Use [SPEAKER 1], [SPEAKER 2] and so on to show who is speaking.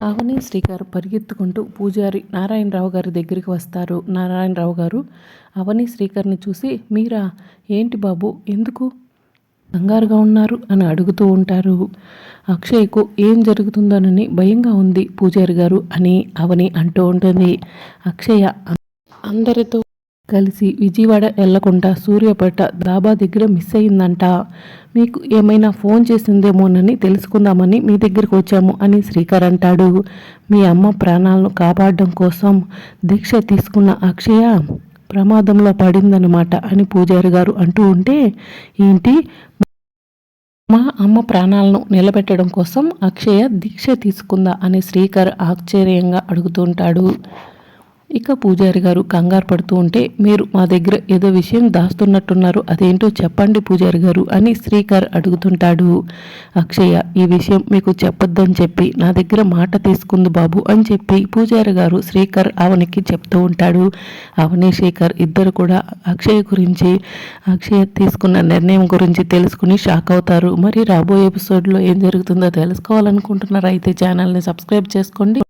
[SPEAKER 1] అవని శ్రీకర్ పరిగెత్తుకుంటూ పూజారి నారాయణరావు గారి దగ్గరికి వస్తారు. నారాయణరావు గారు అవని శ్రీకర్ని చూసి మీరా? ఏంటి బాబు? ఎందుకు కంగారుగా ఉన్నారు? అని అడుగుతూ ఉంటారు. అక్షయ్కు ఏం జరుగుతుందోనని భయంగా ఉంది పూజారి గారు అని అవని అంటూ ఉంటుంది. అక్షయ అందరితో కలిసి విజయవాడ వెళ్ళకుండా సూర్యాపేట దాబా దగ్గర మిస్ అయిందంట మీకు ఏమైనా ఫోన్ చేసిందేమోనని తెలుసుకుందామని మీ దగ్గరికి వచ్చాము అని శ్రీకర్ అంటాడు. మీ అమ్మ ప్రాణాలను కాపాడడం కోసం దీక్ష తీసుకున్న అక్షయ ప్రమాదంలో పడిందనమాట అని పూజారి గారు అంటూ ఉంటే ఏంటి? మా అమ్మ ప్రాణాలను నిలబెట్టడం కోసం అక్షయ దీక్ష తీసుకుందా అని శ్రీకర్ ఆశ్చర్యంగా అడుగుతుంటాడు ఇక పూజారి గారు కంగారు పడుతూ ఉంటే మీరు మా దగ్గర ఏదో విషయం దాస్తున్నట్టున్నారు అదేంటో చెప్పండి పూజారి గారు అని శ్రీకర్ అడుగుతుంటాడు. అక్షయ ఈ విషయం మీకు చెప్పొద్దని చెప్పి నా దగ్గర మాట తీసుకుంది బాబు అని చెప్పి పూజారి గారు శ్రీకర్ అవనికి చెప్తూ ఉంటాడు. అవని శ్రీకర్ ఇద్దరు కూడా అక్షయ గురించి అక్షయ తీసుకున్న నిర్ణయం గురించి తెలుసుకుని షాక్ అవుతారు. మరి రాబోయే ఎపిసోడ్లో ఏం జరుగుతుందో తెలుసుకోవాలనుకుంటున్నారా? అయితే ఛానల్ని సబ్స్క్రైబ్ చేసుకోండి.